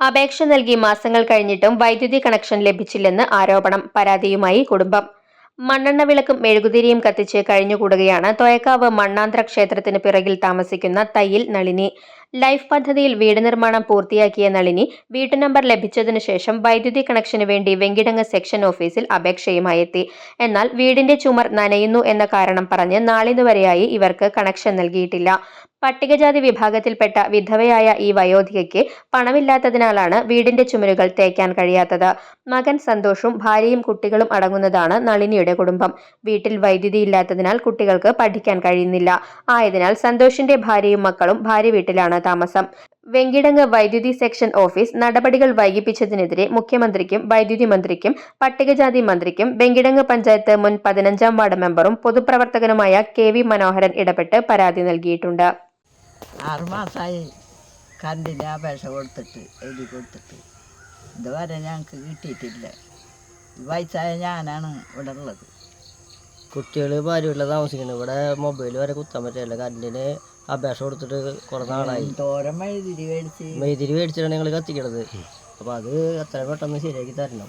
അപേക്ഷ നൽകി മാസങ്ങൾ കഴിഞ്ഞിട്ടും വൈദ്യുതി കണക്ഷൻ ലഭിച്ചില്ലെന്ന് ആരോപണം. പരാതിയുമായി കുടുംബം. മണ്ണെണ്ണ വിളക്കും മെഴുകുതിരിയും കത്തിച്ച് കഴിഞ്ഞുകൂടുകയാണ്. തോയക്കാവ് മണ്ണാന്തര ക്ഷേത്രത്തിന് പിറകിൽ താമസിക്കുന്ന തയ്യിൽ നളിനി. ലൈഫ് പദ്ധതിയിൽ വീട് നിർമ്മാണം പൂർത്തിയാക്കിയ നളിനി വീട്ടു നമ്പർ ലഭിച്ചതിനു ശേഷം വൈദ്യുതി കണക്ഷന് വേണ്ടി വെങ്കിടങ്ങ് സെക്ഷൻ ഓഫീസിൽ അപേക്ഷയുമായി എത്തി എന്നാൽ വീടിന്റെ ചുമർ നനയുന്നു എന്ന കാരണം പറഞ്ഞ് നാളിതുവരെയായി ഇവർക്ക് കണക്ഷൻ നൽകിയിട്ടില്ല. പട്ടികജാതി വിഭാഗത്തിൽപ്പെട്ട വിധവയായ ഈ വയോധികയ്ക്ക് പണമില്ലാത്തതിനാലാണ് വീടിന്റെ ചുമരുകൾ തേക്കാൻ കഴിയാത്തത്. മകൻ സന്തോഷും ഭാര്യയും കുട്ടികളും അടങ്ങുന്നതാണ് നളിനിയുടെ കുടുംബം. വീട്ടിൽ വൈദ്യുതി ഇല്ലാത്തതിനാൽ കുട്ടികൾക്ക് പഠിക്കാൻ കഴിയുന്നില്ല. ആയതിനാൽ സന്തോഷിന്റെ ഭാര്യയും മക്കളും ഭാര്യ വീട്ടിലാണ് താമസം. വെങ്കിടങ്ങ് വൈദ്യുതി സെക്ഷൻ ഓഫീസ് നടപടികൾ വൈകിപ്പിച്ചതിനെതിരെ മുഖ്യമന്ത്രിക്കും വൈദ്യുതി മന്ത്രിക്കും പട്ടികജാതി മന്ത്രിക്കും വെങ്കിടങ്ങ് പഞ്ചായത്ത് മുൻ പതിനഞ്ചാം വാർഡ് മെമ്പറും പൊതുപ്രവർത്തകനുമായ കെ വി മനോഹരൻ ഇടപെട്ട് പരാതി നൽകിയിട്ടുണ്ട്. ആറുമാസമായി കറണ്ടിന് അപേക്ഷ കൊടുത്തിട്ട് എഴുതി കൊടുത്തിട്ട്. ഇതുവരെ ഞങ്ങൾക്ക് കിട്ടിയിട്ടില്ല. വയസ്സായ ഞാനാണ് ഇവിടെ ഉള്ളത്. കുട്ടികൾ ഭാര്യയുള്ള താമസിക്കുന്നത് ഇവിടെ മൊബൈൽ വരെ കുത്താൻ പറ്റില്ല. കറണ്ടിന് അപേക്ഷ കൊടുത്തിട്ട് കുറേ നാളായി. മെയ്തിരി മേടിച്ചിട്ടാണ് ഞങ്ങൾ കത്തിക്കണത്. അപ്പോൾ അത് എത്ര പെട്ടെന്ന് ശരിയാക്കി തരണം.